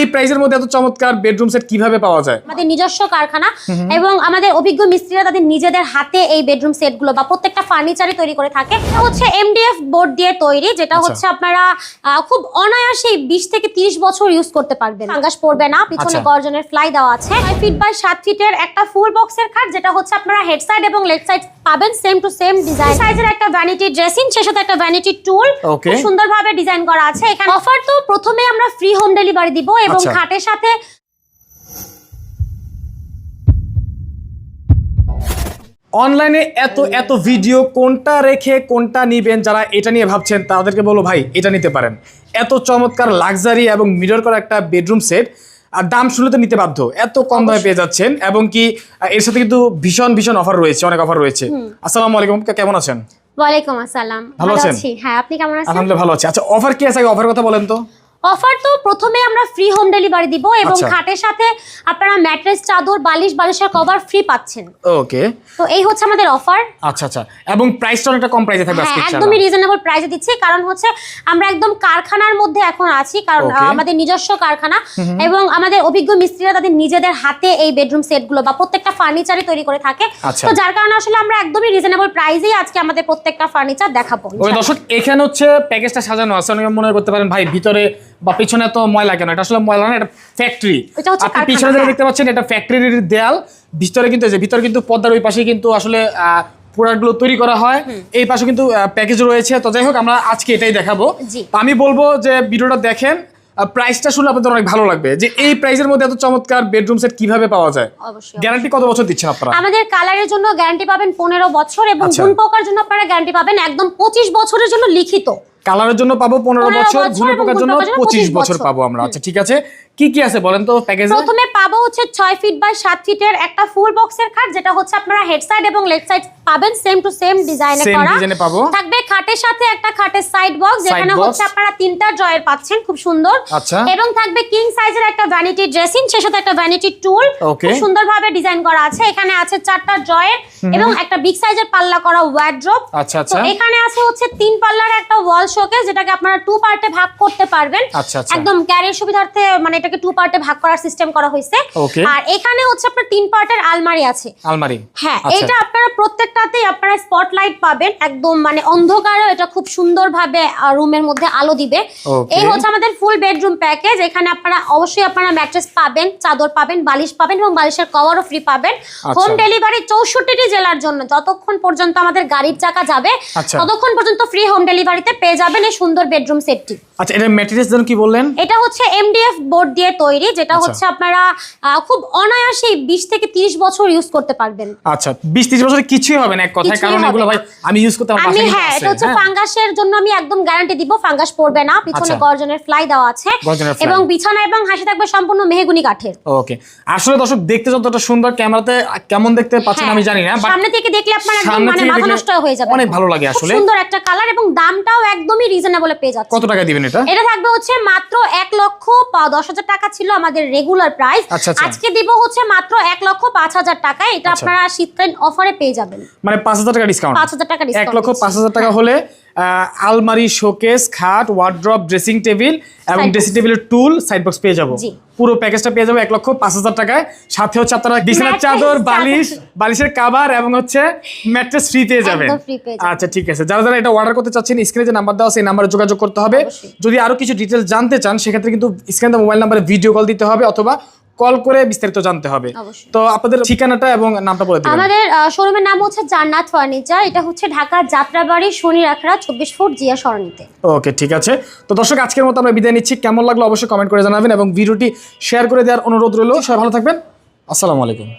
এই প্রাইসের মধ্যে এত চমৎকার বেডরুম সেট কীভাবে পাওয়া যায়? আমাদের নিজস্ব কারখানা এবং আমাদের অভিজ্ঞ মিস্ত্রিরা তাদের নিজেদের হাতে এই বেডরুম সেটগুলো বা প্রত্যেকটা ফার্নিচারই তৈরি করে থাকে। এটা হচ্ছে এমডিএফ বোর্ড দিয়ে তৈরি যেটা আচ্ছা। হচ্ছে আপনারা খুব অনায়াসে বিশ থেকে তিরিশ বছর ইউজ করতে পারবেন। ফাঙ্গাস পড়বে না পিছনে আচ্ছা। গর্জনের ফ্লাই দেওয়া আছে। ছয় ফিট বাই সাত ফিটের একটা ফুল বক্সের খাট যেটা হচ্ছে আপনারা হেড সাইড এবং লেগ সাইড পাবেন সেম টু সেম ডিজাইন সাইজের একটা ভ্যানিটি ড্রেসিং সে সাথে একটা ভ্যানিটি টুল খুব সুন্দরভাবে ডিজাইন করা আছে। এখানে অফার তো প্রথমে আমরা ফ্রি হোম ডেলিভারি দিব এবং আচ্ছা। খাটের সাথে অনলাইনে এত এত ভিডিও কোনটা রেখে কোনটা নিবেন যারা এটা নিয়ে ভাবছেন তাদেরকে বলো ভাই এটা নিতে পারেন। এত চমৎকার লাক্সারি এবং মিরর করা একটা বেডরুম সেট আর দাম শুনলে তো নিতে বাধ্য। এত কম দামে পেয়ে যাচ্ছেন এবং কি এর সাথে কিন্তু ভীষণ ভীষণ অফার রয়েছে অনেক অফার রয়েছে। আসসালামু আলাইকুম কেমন আছেন? ওয়ালাইকুম আসসালাম। ভালো আছেন? হ্যাঁ আপনি কেমন আছেন? আলহামদুলিল্লাহ ভালো আছে। আচ্ছা অফার কি আছে অফার কথা বলেন তো। অফার তো প্রথমে আমরা ফ্রি হোম ডেলিভারি দিব এবং আচ্ছা। খাটের সাথে আপনারা ম্যাট্রেস চাদর বালিশ বালিশের কভার ফ্রি পাচ্ছেন। ওকে তো এই হচ্ছে আমাদের অফার আচ্ছা আচ্ছা। এবং প্রাইসটা অনেকটা কম প্রাইসে থাকবে হ্যাঁ আজকে একদমই রিজনেবল প্রাইসে দিচ্ছি। কারণ হচ্ছে আমরা একদম কারখানার মধ্যে এখন আছি কারণ আমাদের নিজস্ব কারখানা এবং আমাদের অভিজ্ঞ মিস্ত্রিরা তাদের নিজেদের হাতে এই বেডরুম সেটগুলো বা প্রত্যেকটা ফার্নিচারই তৈরি করে থাকে। আচ্ছা। তো যার কারণে আসলে আমরা একদমই রিজনেবল প্রাইসেই আজকে আমাদের প্রত্যেকটা ফার্নিচার দেখাবো ওই দর্শক এখানে হচ্ছে প্যাকেজটা সাজানো আছে। অনেকে মনে করতে পারেন ভাই ভিতরে বা পিছনে তো ময়লা কেন? এটা আসলে ময়লা না এটা ফ্যাক্টরি আপনি পিছনে যেটা। দেখতে পাচ্ছেন এটা ফ্যাক্টরির দেয়াল। ভিতরে কিন্তু ভিতরে কিন্তু পদ্মার ওই পাশে কিন্তু আসলে প্রোডাক্টগুলো তৈরি করা হয়। এই পাশে কিন্তু প্যাকেজ রয়েছে। তো যাই হোক আমরা আজকে এটাই দেখাবো। আমি বলব যে ভিডিওটা দেখেন প্রাইসটা শুনলে আপনাদের অনেক ভালো লাগবে। যে এই প্রাইসের মধ্যে এত চমৎকার বেডরুম সেট কীভাবে পাওয়া যায়? গ্যারান্টি কত বছর দিচ্ছেন আপনারা? আমাদের কালারের জন্য গ্যারান্টি পাবেন পনেরো বছর এবং আচ্ছা। গুণ পোকার জন্য আপনারা গ্যারান্টি পাবেন একদম পঁচিশ বছরের জন্য লিখিত। কালারের জন্য পাবো পনেরো বছর ঘুরে পোকার জন্য পঁচিশ 25 বছর বছর। পাবো আমরা আচ্ছা ঠিক আছে কি কি আছে বলেন তো প্যাকেজে প্রথমে পাবো হচ্ছে ছয় ফিট বাই সাত ফিটের একটা ফুল বক্সের খাট যেটা হচ্ছে আপনারা হেড সাইড এবং লেগ সাইড পাবেন সেম টু সেম ডিজাইনে করা। থাকবে খাটের সাথে একটা খাটের সাইড বক্স যেখানে হচ্ছে আপনারা তিনটা ড্রয়ার পাচ্ছেন খুব সুন্দর। আচ্ছা। এবং থাকবে কিং সাইজের একটা ভ্যানিটি ড্রেসিং সে সাথে একটা ভ্যানিটি টুল. খুব সুন্দরভাবে ডিজাইন করা আছে। এখানে আছে চারটা ড্রয়ার এবং একটা বিগ সাইজের পাল্লা করা ওয়ার্ড্রপ আচ্ছা তো আচ্ছা। এখানে আছে হচ্ছে তিন পাল্লার একটা ওয়াল শোকেস যেটাকে আপনারা টু পার্টে ভাগ করতে পারবেন। আচ্ছা, আচ্ছা। একদম ক্যারিয়ার সুবিধার্থে মানে এটাকে টু পার্টে ভাগ করার সিস্টেম করা হয়েছে। আর এখানে হচ্ছে আপনার তিন পার্টের আলমারি আছে। আলমারি। হ্যাঁ আচ্ছা। এটা আপনারা প্রত্যেকটাতেই আপনারা স্পটলাইট পাবেন। একদম মানে অন্ধকারে এটা খুব সুন্দরভাবে রুমের মধ্যে আলো দিবে। এই হচ্ছে আমাদের ফুল বেডরুম প্যাকেজ এখানে আপনারা অবশ্যই আপনারা ম্যাট্রেস পাবেন চাদর পাবেন বালিশ পাবেন এবং বালিশের কভারও ফ্রি পাবেন। আচ্ছা। হোম ডেলিভারি চৌষট্টিটি জেলার জন্য। যতক্ষণ পর্যন্ত আমাদের গাড়ির চাকা যাবে আচ্ছা। ততক্ষণ পর্যন্ত ফ্রি হোম ডেলিভারিতে পেয়ে যাবেন এই সুন্দর বেডরুম সেটটি আচ্ছা এটা ম্যাটেরিয়ালস যেন কি বললেন? এটা হচ্ছে এমডিএফ বোর্ড দিয়ে তৈরি যেটা আচ্ছা। হচ্ছে আপনারা খুব অনায়াসে বিশ থেকে তিরিশ বছর ইউজ করতে পারবেন। আচ্ছা বিশ ত্রিশ বছরে কিছুই হবে না এক কথায় কারণ এগুলো ভাই আমি ইউজ করতে আমার আমি হ্যাঁ এটা হচ্ছে হ্যাঁ। ফাঙ্গাসের জন্য আমি একদম গ্যারান্টি দিব ফাঙ্গাস পড়বে না পিছনে আচ্ছা। গর্জনের ফ্লাই দেওয়া আছে। এবং বিছানা এবং হাসি থাকবে সম্পূর্ণ মেহগুনি কাঠের। ওকে আসলে দর্শক দেখতে যতটা সুন্দর ক্যামেরাতে কেমন দেখতে পাচ্ছেন হ্যাঁ, আমি জানি না সামনে থেকে দেখলে আপনার একদম মানে মাথা নষ্ট হয়ে যাবে। অনেক ভালো লাগে আসলে। সুন্দর একটা কালার এবং দামটাও একদমই রিজনেবলে পেয়ে যাচ্ছে কত টাকা দিবেন এটা? এটা থাকবে হচ্ছে মাত্র এক লক্ষ দশ হাজার টাকা ছিল আমাদের রেগুলার প্রাইস আচ্ছা, আচ্ছা। আজকে দিব হচ্ছে মাত্র এক লক্ষ পাঁচ হাজার টাকায় এটা আচ্ছা। আপনারা শীতকালীন অফারে পেয়ে যাবেন। মানে পাঁচ হাজার টাকা ডিসকাউন্ট পাঁচ হাজার টাকা এক লক্ষ পাঁচ হাজার টাকা হলে আলমারি শোকেস খাট ওয়ার্ড্রপ ড্রেসিং টেবিল এবং ড্রেসিং টেবিলের টুল সাইড বক্স পেয়ে যাব। পুরো প্যাকেজটা পেয়ে যাব এক লক্ষ পাঁচ হাজার টাকায়। সাথে হচ্ছে আপনারা বিছানার চাদর। বালিশ বালিশের কাভার এবং হচ্ছে ম্যাট্রেস ফ্রি পেয়ে যাবেন। আচ্ছা ঠিক আছে। যারা যারা এটা অর্ডার করতে চাচ্ছেন স্ক্রিনে যে নাম্বার দেওয়া সেই নাম্বারে যোগাযোগ করতে হবে। যদি আরও কিছু ডিটেলস জানতে চান সেক্ষেত্রে কিন্তু স্ক্রিনে মোবাইল নাম্বারে ভিডিও কল দিতে হবে অথবা কল করে বিস্তারিত জানতে হবে। তো আপনাদের ঠিকানাটা এবং নামটা বলে দিন আমাদের শোরুমের নাম হচ্ছে জান্নাত ফার্নিচার। এটা হচ্ছে ঢাকা যাত্রাবাড়ি শনি রাখরা চব্বিশ ফুট জিয়া সরণিতে। ওকে ঠিক আছে। তো দর্শক আজকের মতো আমরা বিদায় নিচ্ছি। কেমন লাগল অবশ্যই কমেন্ট করে জানাবেন এবং ভিডিওটি শেয়ার করে দেওয়ার অনুরোধ রইল। সবাই ভালো থাকবেন। আসসালামু আলাইকুম।